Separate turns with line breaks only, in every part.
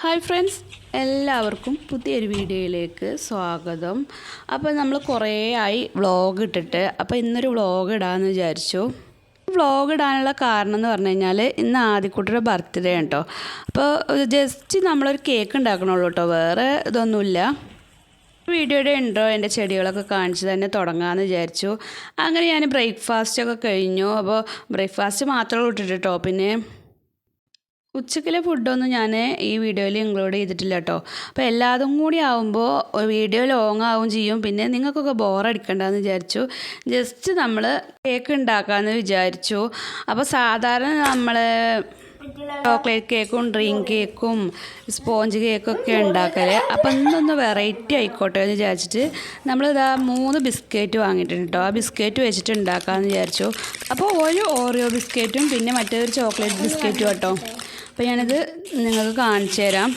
Hi friends എല്ലാവർക്കും പുതിയൊരു വീഡിയോയിലേക്ക് സ്വാഗതം. അപ്പോൾ നമ്മൾ കുറേ ആയി വ്ളോഗ് ഇട്ടിട്ട് അപ്പോൾ ഇന്നൊരു വ്ളോഗ് ഇടാമെന്ന് വിചാരിച്ചു. വ്ളോഗ് ഇടാനുള്ള കാരണം എന്ന് പറഞ്ഞു കഴിഞ്ഞാൽ ഇന്ന് ആദ്യക്കുട്ടിയുടെ ബർത്ത്ഡേ കേട്ടോ അപ്പോൾ ജസ്റ്റ് നമ്മളൊരു കേക്ക് ഉണ്ടാക്കണുള്ളൂ കേട്ടോ വേറെ ഇതൊന്നുമില്ല. വീഡിയോയുടെ ഉണ്ടോ എന്റെ ചെടികളൊക്കെ കാണിച്ച് തന്നെ തുടങ്ങാമെന്ന് വിചാരിച്ചു. അങ്ങനെ ഞാൻ ബ്രേക്ക്ഫാസ്റ്റ് ഒക്കെ കഴിഞ്ഞു. അപ്പോൾ ബ്രേക്ക്ഫാസ്റ്റ് മാത്രമേ ഇട്ടിട്ട് പിന്നെ ഉച്ചക്കിലെ ഫുഡൊന്നും ഞാൻ ഈ വീഡിയോയിൽ ഇൻക്ലൂഡ് ചെയ്തിട്ടില്ല കേട്ടോ അപ്പോൾ എല്ലാതും കൂടി ആവുമ്പോൾ വീഡിയോ ലോങ് ആവും ചെയ്യും. പിന്നെ നിങ്ങൾക്കൊക്കെ ബോറടിക്കണ്ടെന്ന് വിചാരിച്ചു. ജസ്റ്റ് നമ്മൾ കേക്ക് ഉണ്ടാക്കാമെന്ന് വിചാരിച്ചു. അപ്പോൾ സാധാരണ നമ്മൾ ചോക്ലേറ്റ് കേക്കും ഡ്രിങ്ക് കേക്കും സ്പോഞ്ച് കേക്കും ഒക്കെ ഉണ്ടാക്കൽ അപ്പോൾ ഇന്നൊന്ന് വെറൈറ്റി ആയിക്കോട്ടെ എന്ന് വിചാരിച്ചിട്ട് നമ്മളിതാ മൂന്ന് ബിസ്ക്കറ്റ് വാങ്ങിയിട്ടുണ്ട് കേട്ടോ ആ ബിസ്ക്കറ്റ് വെച്ചിട്ട് ഉണ്ടാക്കാമെന്ന് വിചാരിച്ചു. അപ്പോൾ ഒരു ഓറിയോ ബിസ്ക്കറ്റും പിന്നെ മറ്റേതൊരു ചോക്ലേറ്റ് ബിസ്ക്കറ്റും കേട്ടോ അപ്പോൾ ഞാനിത് നിങ്ങൾക്ക് കാണിച്ചു തരാം.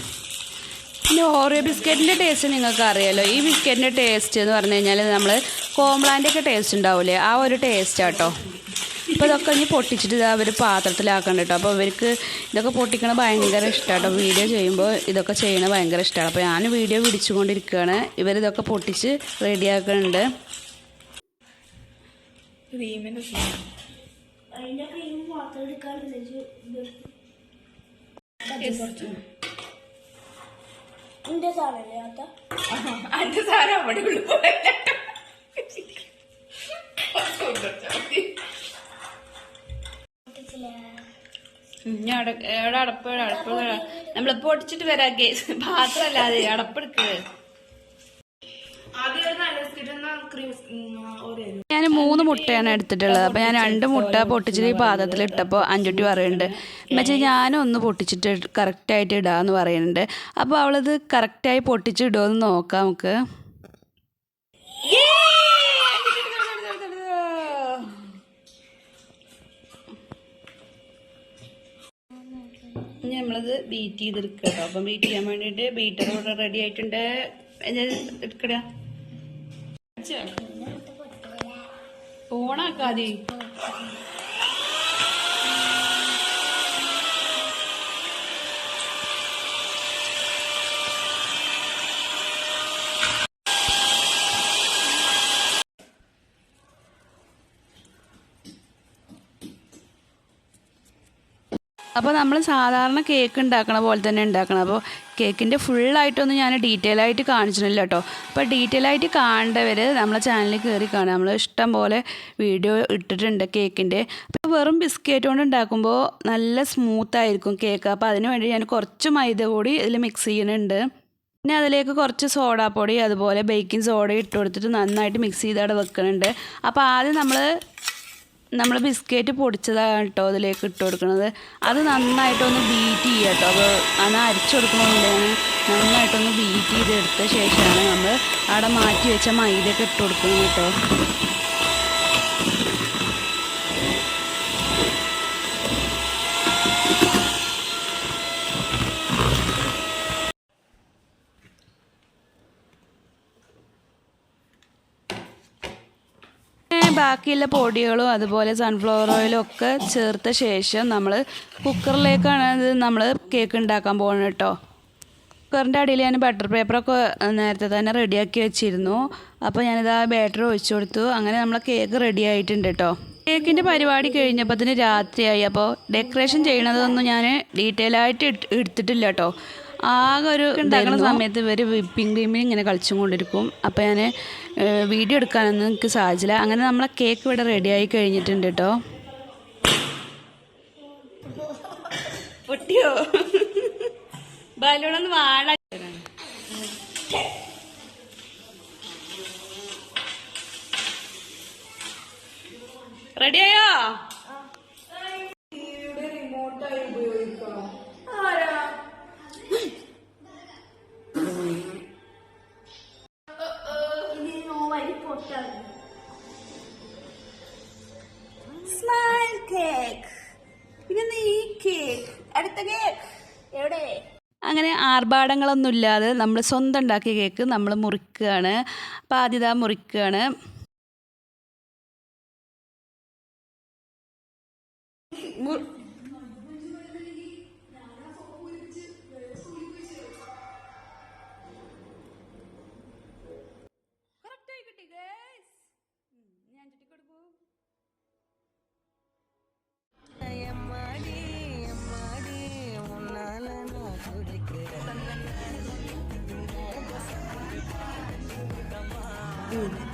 പിന്നെ ഓറിയോ ബിസ്ക്കറ്റിന്റെ ടേസ്റ്റ് നിങ്ങൾക്ക് അറിയാമല്ലോ ഈ ബിസ്ക്കറ്റിന്റെ ടേസ്റ്റ് എന്ന് പറഞ്ഞു കഴിഞ്ഞാൽ നമ്മൾ കോംപ്ലാന്റെ ഒക്കെ ടേസ്റ്റ് ഉണ്ടാവില്ലേ ആ ഒരു ടേസ്റ്റ് ആട്ടോ അപ്പോൾ ഇതൊക്കെ ഇനി പൊട്ടിച്ചിട്ട് ഇതാ അവർ പാത്രത്തിലാക്കണ്ട കേട്ടോ അപ്പോൾ ഇവർക്ക് ഇതൊക്കെ പൊട്ടിക്കണ ഭയങ്കര ഇഷ്ടമാണ് കേട്ടോ വീഡിയോ ചെയ്യുമ്പോൾ ഇതൊക്കെ ചെയ്യണത് ഭയങ്കര ഇഷ്ടമാണ് അപ്പോൾ ഞാൻ വീഡിയോ പിടിച്ചുകൊണ്ടിരിക്കുകയാണ് ഇവരിതൊക്കെ പൊട്ടിച്ച് റെഡിയാക്കുന്നുണ്ട്
ക്രീമിന്റെ
അതിന്റെ ക്രീം എടുക്കാറില്ല എന്റെ സാറല്ലേ അത്ത
അന്റെ സാരം അവിടെ
അട എവിടെ അടപ്പ്? അടപ്പ്? നമ്മൾ പൊടിച്ചിട്ട് വരാം കേസ് പാത്രമല്ലാതെ അടപ്പെടുക്ക്. ഞാൻ മൂന്ന് മുട്ടയാണ് എടുത്തിട്ടുള്ളത്. അപ്പോൾ ഞാൻ രണ്ട് മുട്ട പൊട്ടിച്ചിട്ട് ഈ പാത്രത്തിൽ ഇട്ടപ്പോൾ അഞ്ചുട്ടി പറയുന്നുണ്ട് എന്നുവെച്ചാൽ ഞാനും ഒന്ന് പൊട്ടിച്ചിട്ട് കറക്റ്റായിട്ട് ഇടാമെന്ന് പറയുന്നുണ്ട്. അപ്പോൾ അവളത് കറക്റ്റായി പൊട്ടിച്ച് ഇടുമെന്ന് നോക്കാം നമുക്ക്. നമ്മളത് ബീറ്റ് ചെയ്തെടുക്കുക കേട്ടോ അപ്പം ബീറ്റ് ചെയ്യാൻ വേണ്ടിയിട്ട് ബീറ്റർ ഇവിടെ റെഡി ആയിട്ടുണ്ട്. എടുക്കട. ഓണാക്കാതെ. അപ്പോൾ നമ്മൾ സാധാരണ കേക്ക് ഉണ്ടാക്കണ പോലെ തന്നെ ഉണ്ടാക്കണം അപ്പോൾ കേക്കിന്റെ ഫുള്ളായിട്ടൊന്നും ഞാൻ ഡീറ്റെയിൽ ആയിട്ട് കാണിച്ചിട്ടില്ല കേട്ടോ അപ്പോൾ ഡീറ്റെയിൽ ആയിട്ട് കാണേണ്ടവർ നമ്മളെ ചാനലിൽ കയറി കാണുക. നമ്മൾ ഇഷ്ടം പോലെ വീഡിയോ ഇട്ടിട്ടുണ്ട് കേക്കിന്റെ അപ്പോൾ വെറും ബിസ്ക്കറ്റ് കൊണ്ട് ഉണ്ടാക്കുമ്പോൾ നല്ല സ്മൂത്ത് ആയിരിക്കും കേക്ക് അപ്പോൾ അതിന് വേണ്ടി ഞാൻ കുറച്ച് മൈദ കൂടി ഇതിൽ മിക്സ് ചെയ്യുന്നുണ്ട്. പിന്നെ അതിലേക്ക് കുറച്ച് സോഡാപ്പൊടി അതുപോലെ ബേക്കിംഗ് സോഡ ഇട്ട് കൊടുത്തിട്ട് നന്നായിട്ട് മിക്സ് ചെയ്ത് അവിടെ വെക്കുന്നുണ്ട് അപ്പോൾ ആദ്യം നമ്മൾ നമ്മൾ ബിസ്ക്കറ്റ് പൊടിച്ചതാണ് കേട്ടോ അതിലേക്ക് ഇട്ട് കൊടുക്കുന്നത് അത് നന്നായിട്ടൊന്ന് ബീറ്റ് ചെയ്യുക കേട്ടോ. അപ്പോൾ അത് അരിച്ചു നന്നായിട്ടൊന്ന് ബീറ്റ് ചെയ്തെടുത്ത ശേഷമാണ് നമ്മൾ അവിടെ മാറ്റി വെച്ച മൈദയൊക്കെ ഇട്ട് കൊടുക്കുന്നത് കേട്ടോ. ബാക്കിയുള്ള പൊടികളും അതുപോലെ സൺഫ്ലവർ ഓയിലും ഒക്കെ ചേർത്ത ശേഷം നമ്മൾ കുക്കറിലേക്കാണ് ഇത് നമ്മൾ കേക്ക് ഉണ്ടാക്കാൻ പോകുന്നത് കേട്ടോ. കുക്കറിന്റെ അടിയിൽ ഞാൻ ബട്ടർ പേപ്പറൊക്കെ നേരത്തെ തന്നെ റെഡിയാക്കി വെച്ചിരുന്നു. അപ്പോൾ ഞാനിത് ആ ബാറ്റർ ഒഴിച്ചു കൊടുത്തു. അങ്ങനെ നമ്മളെ കേക്ക് റെഡി ആയിട്ടുണ്ട് കേട്ടോ. കേക്കിന്റെ പരിപാടി കഴിഞ്ഞപ്പോൾ തന്നെ രാത്രിയായി. അപ്പോൾ ഡെക്കറേഷൻ ചെയ്യണതൊന്നും ഞാൻ ഡീറ്റെയിൽ ആയിട്ട് എടുത്തിട്ടില്ല കേട്ടോ. ആകെ ഒരു ഉണ്ടാക്കുന്ന സമയത്ത് ഇവർ വിപ്പിംഗ് ക്രീമിൽ ഇങ്ങനെ കളിച്ചും കൊണ്ടിരിക്കും. അപ്പോൾ ഞാൻ വീഡിയോ എടുക്കാനൊന്നും എനിക്ക് സാധിച്ചില്ല. അങ്ങനെ നമ്മളെ കേക്ക് ഇവിടെ റെഡിയായി കഴിഞ്ഞിട്ടുണ്ട് കേട്ടോ പൊട്ടിയോ? ബലൂണൊന്ന് വാഴ റെഡിയായോ കേക്ക് അടുത്ത കേക്ക്
എവിടെ?
അങ്ങനെ ആർഭാടങ്ങളൊന്നും ഇല്ലാതെ നമ്മൾ സ്വന്തം ഉണ്ടാക്കിയ കേക്ക് നമ്മൾ മുറിക്കുകയാണ്. അപ്പോൾ ആദ്യത മുറിക്കുകയാണ്. മു- 嗯